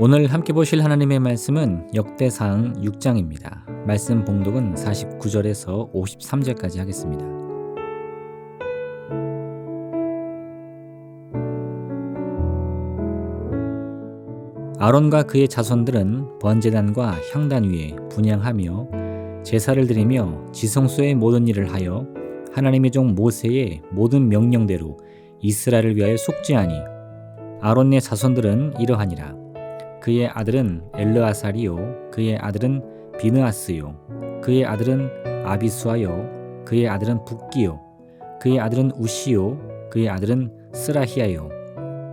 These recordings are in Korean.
오늘 함께 보실 하나님의 말씀은 역대상 6장입니다. 말씀 봉독은 49절에서 53절까지 하겠습니다. 아론과 그의 자손들은 번제단과 향단 위에 분양하며 제사를 드리며 지성소의 모든 일을 하여 하나님의 종 모세의 모든 명령대로 이스라엘을 위하여 속죄하니 아론의 자손들은 이러하니라 그의 아들은 엘르아살이요 그의 아들은 비느아스요 그의 아들은 아비수아요 그의 아들은 북기요 그의 아들은 우시요 그의 아들은 스라히아요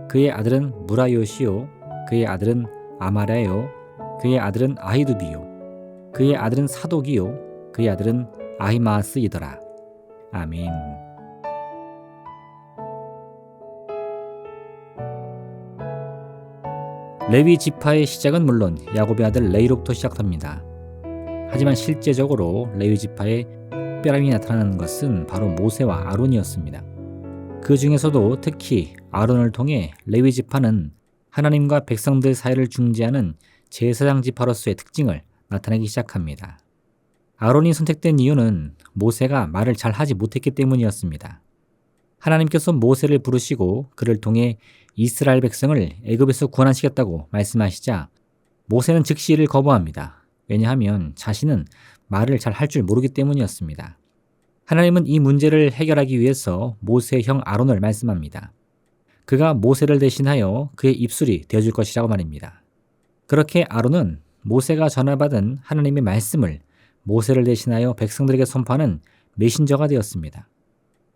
그의 아들은 무라요시요 그의 아들은 아마라요 그의 아들은 아히두비요 그의 아들은 사독이요 그의 아들은 아히마스이더라 아멘. 레위 지파의 시작은 물론 야곱의 아들 레이로부터 시작됩니다. 하지만 실제적으로 레위 지파의 특별함이 나타나는 것은 바로 모세와 아론이었습니다. 그 중에서도 특히 아론을 통해 레위 지파는 하나님과 백성들 사이를 중재하는 제사장 지파로서의 특징을 나타내기 시작합니다. 아론이 선택된 이유는 모세가 말을 잘 하지 못했기 때문이었습니다. 하나님께서 모세를 부르시고 그를 통해 이스라엘 백성을 애굽에서 구원하시겠다고 말씀하시자 모세는 즉시 이를 거부합니다. 왜냐하면 자신은 말을 잘 할 줄 모르기 때문이었습니다. 하나님은 이 문제를 해결하기 위해서 모세의 형 아론을 말씀합니다. 그가 모세를 대신하여 그의 입술이 되어줄 것이라고 말입니다. 그렇게 아론은 모세가 전화받은 하나님의 말씀을 모세를 대신하여 백성들에게 선포하는 메신저가 되었습니다.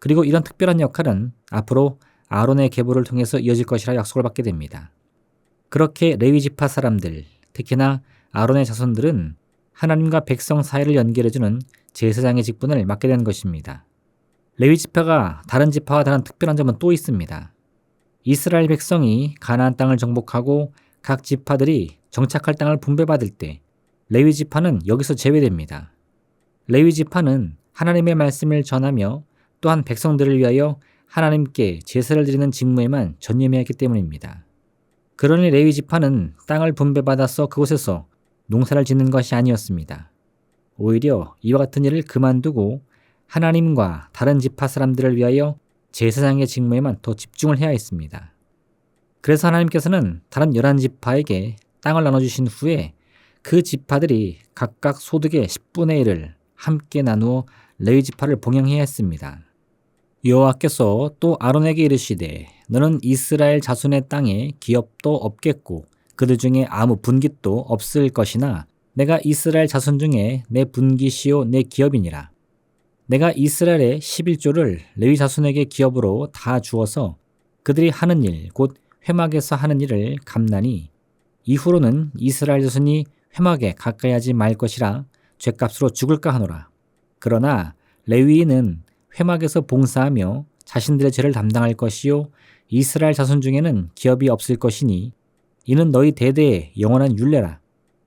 그리고 이런 특별한 역할은 앞으로 아론의 계보를 통해서 이어질 것이라 약속을 받게 됩니다. 그렇게 레위 지파 사람들, 특히나 아론의 자손들은 하나님과 백성 사이를 연결해주는 제사장의 직분을 맡게 된 것입니다. 레위 지파가 다른 지파와 다른 특별한 점은 또 있습니다. 이스라엘 백성이 가나안 땅을 정복하고 각 지파들이 정착할 땅을 분배받을 때 레위 지파는 여기서 제외됩니다. 레위 지파는 하나님의 말씀을 전하며 또한 백성들을 위하여 하나님께 제사를 드리는 직무에만 전념해야 했기 때문입니다. 그러니 레위 지파는 땅을 분배받아서 그곳에서 농사를 짓는 것이 아니었습니다. 오히려 이와 같은 일을 그만두고 하나님과 다른 지파 사람들을 위하여 제사장의 직무에만 더 집중을 해야 했습니다. 그래서 하나님께서는 다른 열한 지파에게 땅을 나눠주신 후에 그 지파들이 각각 소득의 10분의 1을 함께 나누어 레위 지파를 봉양해야 했습니다. 여호와께서 또 아론에게 이르시되 너는 이스라엘 자손의 땅에 기업도 없겠고 그들 중에 아무 분깃도 없을 것이나 내가 이스라엘 자손 중에 내 분깃이요 내 기업이니라. 내가 이스라엘의 11조를 레위 자손에게 기업으로 다 주어서 그들이 하는 일, 곧 회막에서 하는 일을 감나니 이후로는 이스라엘 자손이 회막에 가까이 하지 말 것이라 죄값으로 죽을까 하노라. 그러나 레위인은 회막에서 봉사하며 자신들의 죄를 담당할 것이요 이스라엘 자손 중에는 기업이 없을 것이니 이는 너희 대대의 영원한 율례라.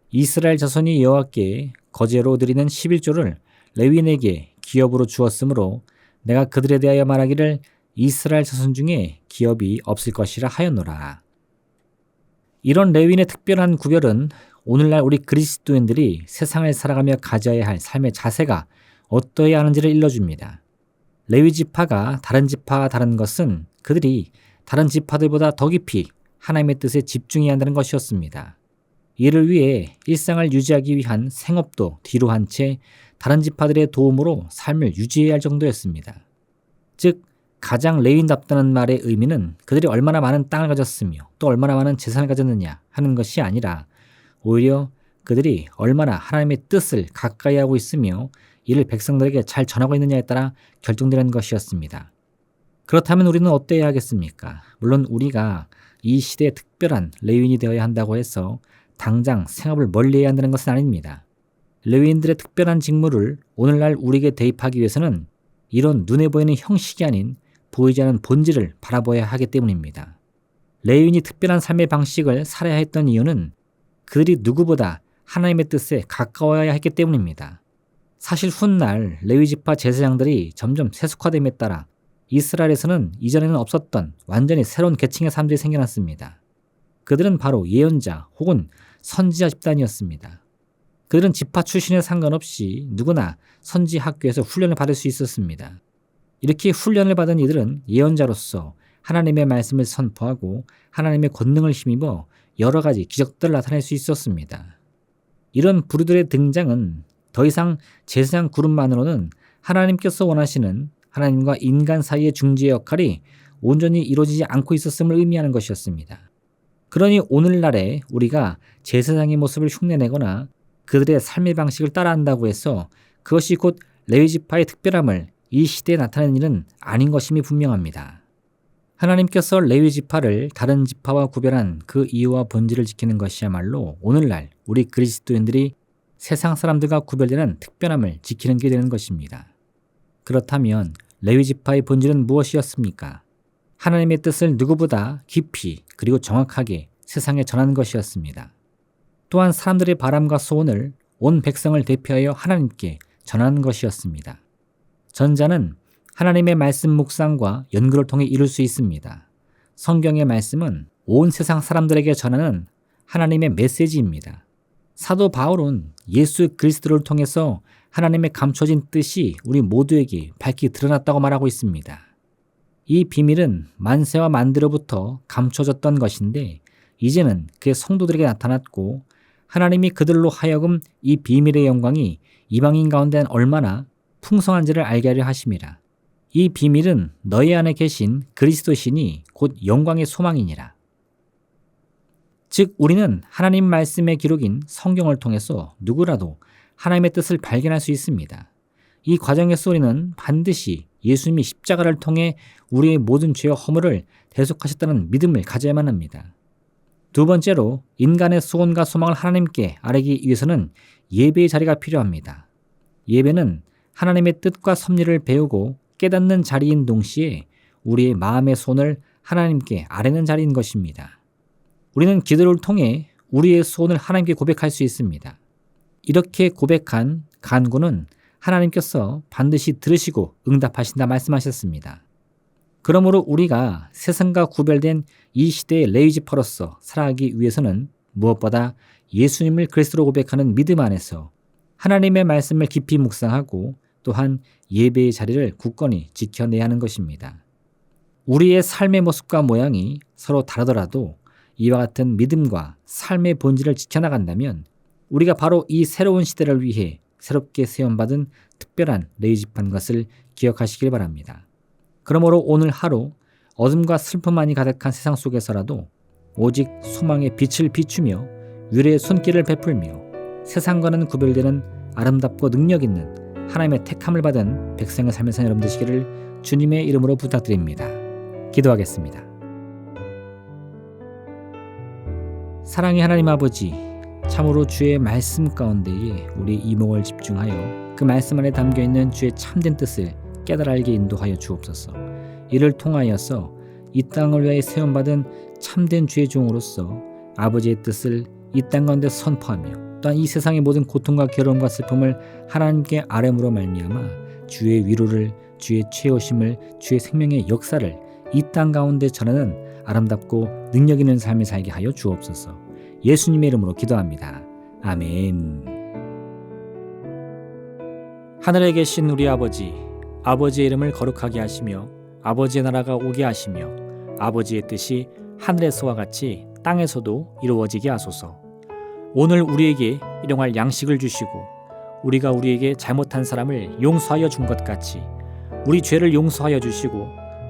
이스라엘 자손이 여호와께 거제로 드리는 11조를 레위인에게 기업으로 주었으므로 내가 그들에 대하여 말하기를 이스라엘 자손 중에 기업이 없을 것이라 하였노라. 이런 레위인의 특별한 구별은 오늘날 우리 그리스도인들이 세상을 살아가며 가져야 할 삶의 자세가 어떠해야 하는지를 일러줍니다. 레위 지파가 다른 지파와 다른 것은 그들이 다른 지파들보다 더 깊이 하나님의 뜻에 집중해야 한다는 것이었습니다. 이를 위해 일상을 유지하기 위한 생업도 뒤로 한 채 다른 지파들의 도움으로 삶을 유지해야 할 정도였습니다. 즉 가장 레윈답다는 말의 의미는 그들이 얼마나 많은 땅을 가졌으며 또 얼마나 많은 재산을 가졌느냐 하는 것이 아니라 오히려 그들이 얼마나 하나님의 뜻을 가까이 하고 있으며 이를 백성들에게 잘 전하고 있느냐에 따라 결정되는 것이었습니다. 그렇다면 우리는 어때야 하겠습니까? 물론 우리가 이 시대에 특별한 레위인이 되어야 한다고 해서 당장 생업을 멀리해야 한다는 것은 아닙니다. 레위인들의 특별한 직무를 오늘날 우리에게 대입하기 위해서는 이런 눈에 보이는 형식이 아닌 보이지 않는 본질을 바라보아야 하기 때문입니다. 레위인이 특별한 삶의 방식을 살아야 했던 이유는 그들이 누구보다 하나님의 뜻에 가까워야 했기 때문입니다. 사실 훗날 레위지파 제사장들이 점점 세속화됨에 따라 이스라엘에서는 이전에는 없었던 완전히 새로운 계층의 사람들이 생겨났습니다. 그들은 바로 예언자 혹은 선지자 집단이었습니다. 그들은 지파 출신에 상관없이 누구나 선지 학교에서 훈련을 받을 수 있었습니다. 이렇게 훈련을 받은 이들은 예언자로서 하나님의 말씀을 선포하고 하나님의 권능을 힘입어 여러 가지 기적들을 나타낼 수 있었습니다. 이런 부류들의 등장은 더 이상 제사장 그룹만으로는 하나님께서 원하시는 하나님과 인간 사이의 중재 역할이 온전히 이루어지지 않고 있었음을 의미하는 것이었습니다. 그러니 오늘날에 우리가 제사장의 모습을 흉내내거나 그들의 삶의 방식을 따라한다고 해서 그것이 곧 레위 지파의 특별함을 이 시대에 나타내는 일은 아닌 것임이 분명합니다. 하나님께서 레위 지파를 다른 지파와 구별한 그 이유와 본질을 지키는 것이야말로 오늘날 우리 그리스도인들이 세상 사람들과 구별되는 특별함을 지키는 게 되는 것입니다. 그렇다면 레위 지파의 본질은 무엇이었습니까? 하나님의 뜻을 누구보다 깊이 그리고 정확하게 세상에 전하는 것이었습니다. 또한 사람들의 바람과 소원을 온 백성을 대표하여 하나님께 전하는 것이었습니다. 전자는 하나님의 말씀 묵상과 연구를 통해 이룰 수 있습니다. 성경의 말씀은 온 세상 사람들에게 전하는 하나님의 메시지입니다. 사도 바울은 예수 그리스도를 통해서 하나님의 감춰진 뜻이 우리 모두에게 밝히 드러났다고 말하고 있습니다. 이 비밀은 만세와 만대로부터 감춰졌던 것인데 이제는 그의 성도들에게 나타났고 하나님이 그들로 하여금 이 비밀의 영광이 이방인 가운데는 얼마나 풍성한지를 알게 하려 하심이라. 이 비밀은 너희 안에 계신 그리스도 신이 곧 영광의 소망이니라. 즉 우리는 하나님 말씀의 기록인 성경을 통해서 누구라도 하나님의 뜻을 발견할 수 있습니다. 이 과정에서 우리는 반드시 예수님이 십자가를 통해 우리의 모든 죄와 허물을 대속하셨다는 믿음을 가져야만 합니다. 두 번째로 인간의 소원과 소망을 하나님께 아뢰기 위해서는 예배의 자리가 필요합니다. 예배는 하나님의 뜻과 섭리를 배우고 깨닫는 자리인 동시에 우리의 마음의 손을 하나님께 아뢰는 자리인 것입니다. 우리는 기도를 통해 우리의 소원을 하나님께 고백할 수 있습니다. 이렇게 고백한 간구는 하나님께서 반드시 들으시고 응답하신다 말씀하셨습니다. 그러므로 우리가 세상과 구별된 이 시대의 레이지퍼로서 살아가기 위해서는 무엇보다 예수님을 그리스도로 고백하는 믿음 안에서 하나님의 말씀을 깊이 묵상하고 또한 예배의 자리를 굳건히 지켜내야 하는 것입니다. 우리의 삶의 모습과 모양이 서로 다르더라도 이와 같은 믿음과 삶의 본질을 지켜나간다면 우리가 바로 이 새로운 시대를 위해 새롭게 세움받은 특별한 레이집한 것을 기억하시길 바랍니다. 그러므로 오늘 하루 어둠과 슬픔만이 가득한 세상 속에서라도 오직 소망의 빛을 비추며 위로의 손길을 베풀며 세상과는 구별되는 아름답고 능력 있는 하나님의 택함을 받은 백성의 사는 여러분 되시기를 주님의 이름으로 부탁드립니다. 기도하겠습니다. 사랑의 하나님 아버지, 참으로 주의 말씀 가운데에 우리 이목을 집중하여 그 말씀 안에 담겨 있는 주의 참된 뜻을 깨달아 알게 인도하여 주옵소서. 이를 통하여서 이 땅을 위해 세움 받은 참된 주의 종으로서 아버지의 뜻을 이 땅 가운데 선포하며 또한 이 세상의 모든 고통과 괴로움과 슬픔을 하나님께 아뢰므로 말미암아 주의 위로를 주의 최오심을 주의 생명의 역사를 이 땅 가운데 전하는 아름답고 능력 있는 삶을 살게 하여 주옵소서. 예수님의 이름으로 기도합니다. 아멘. 하늘에 계신 우리 아버지, 아버지의 이름을 거룩하게 하시며 아버지의 나라가 오게 하시며 아버지의 뜻이 하늘에서와 같이 땅에서도 이루어지게 하소서. 오늘 우리에게 일용할 양식을 주시고 우리가 우리에게 잘못한 사람을 용서하여 준 것 같이 우리 죄를 용서하여 주시고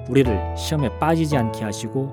우리를 시험에 빠지지 않게 하시고